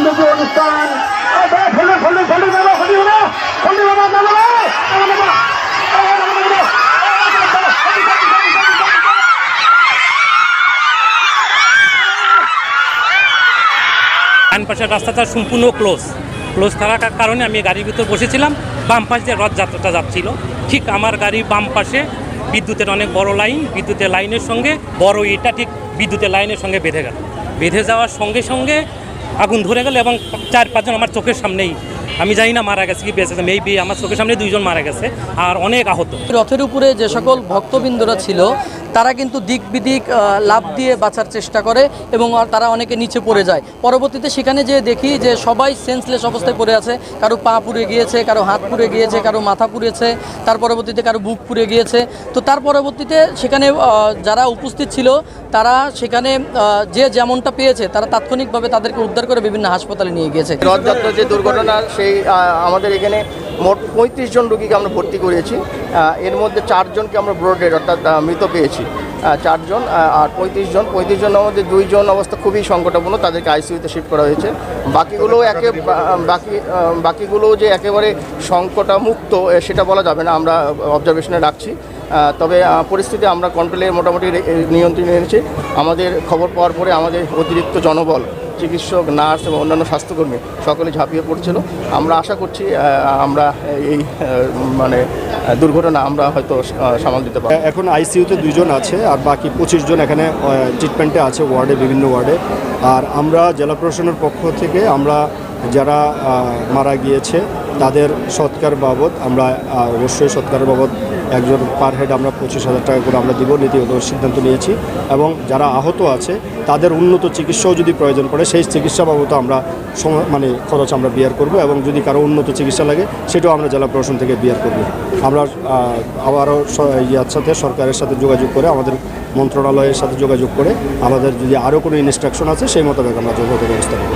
আনন্দময় অনুষ্ঠান। ফলে বাবা ফলে বাবা রাস্তাটা সম্পূর্ণ ক্লোজ ক্লোজ থাকার কারণে আমি গাড়ির ভিতর বসেছিলাম। বাম পাশ দিয়ে রথযাত্রাটা যাচ্ছিল। ঠিক আমার গাড়ির বাম পাশে বিদ্যুতের অনেক বড় লাইন বিদ্যুতের লাইনের সঙ্গে, বড় ইটা ঠিক বিদ্যুতের লাইনের সঙ্গে বেঁধে গেল। বেঁধে যাওয়ার সঙ্গে সঙ্গে আগুন ধরে গেল এবং চার পাঁচজন আমার চোখের সামনেই, আমি জানি না মারা গেছে কি বেঁচেছে মেবি আমার চোখের সামনে দুইজন মারা গেছে আর অনেক আহত। রথের উপরে যে সকল ভক্তবৃন্দরা ছিল তারা কিন্তু দিক বিদিক লাভ দিয়ে বাঁচার চেষ্টা করে এবং তারা অনেকে নিচে পড়ে যায়। পরবর্তীতে সেখানে যে দেখি যে সবাই সেন্সলেস অবস্থায় পড়ে আছে। কারও পা পুড়ে গিয়েছে, কারও হাত পুড়ে গিয়েছে, কারও মাথা পুড়েছে, তার পরবর্তীতে কারও বুক পুড়ে গিয়েছে। তো তার পরবর্তীতে সেখানে যারা উপস্থিত ছিল, তারা সেখানে যে যেমনটা পেয়েছে, তারা তাৎক্ষণিকভাবে তাদেরকে উদ্ধার করে বিভিন্ন হাসপাতালে নিয়ে গিয়েছে। রথযাত্রার যে দুর্ঘটনা, সেই আমাদের এখানে মোট পঁয়ত্রিশ জন রুগীকে আমরা ভর্তি করেছি। এর মধ্যে চারজনকে আমরা ব্রোডেড, অর্থাৎ মৃত পেয়েছি। আহ, চারজন আর পঁয়ত্রিশ জন পঁয়ত্রিশ জনের মধ্যে দুইজন অবস্থা খুবই সংকটাপূর্ণ তাদেরকে আইসিইউতে শিফট করা হয়েছে। বাকিগুলো একে বাকি বাকিগুলো যে একেবারে সংকটামুক্ত সেটা বলা যাবে না আমরা অবজারভেশনে রাখছি। তবে পরিস্থিতি আমরা কন্ট্রোলে মোটামুটি নিয়ন্ত্রণে এনেছি। আমাদের খবর পাওয়ার পরে আমাদের অতিরিক্ত জনবল, চিকিৎসক, নার্স এবং অন্যান্য স্বাস্থ্যকর্মী সকলে ঝাঁপিয়ে পড়ছিল। আমরা আশা করছি আমরা এই মানে দুর্ঘটনা আমরা হয়তো সামাল দিতে পারব। এখন আইসিইউতে দুজন আছে, আর বাকি পঁচিশ জন এখানে ট্রিটমেন্টে আছে, ওয়ার্ডে, বিভিন্ন ওয়ার্ডে। আর আমরা জেলা প্রশাসনের পক্ষ থেকে আমরা যারা মারা গিয়েছে, তাদের সৎকার বাবদ আমরা অবশ্যই সৎকার বাবদ একজন পার হেড আমরা পঁচিশ হাজার টাকা করে আমরা দিব নীতিগত সিদ্ধান্ত নিয়েছি। এবং যারা আহত আছে, তাদের উন্নত চিকিৎসাও যদি প্রয়োজন পড়ে, সেই চিকিৎসা বাবদ আমরা মানে খরচ আমরা বিয়ার করব এবং যদি কারও উন্নত চিকিৎসা লাগে, সেটাও আমরা জেলা প্রশাসন থেকে বিয়ার করব। আমরা আবারও ইয়ার সাথে সরকারের সাথে যোগাযোগ করে, আমাদের মন্ত্রণালয়ের সাথে যোগাযোগ করে, আমাদের যদি আরও কোনো ইনস্ট্রাকশন আছে, সেই মোতাবেক আমরা যোগাযোগ ব্যবস্থা করব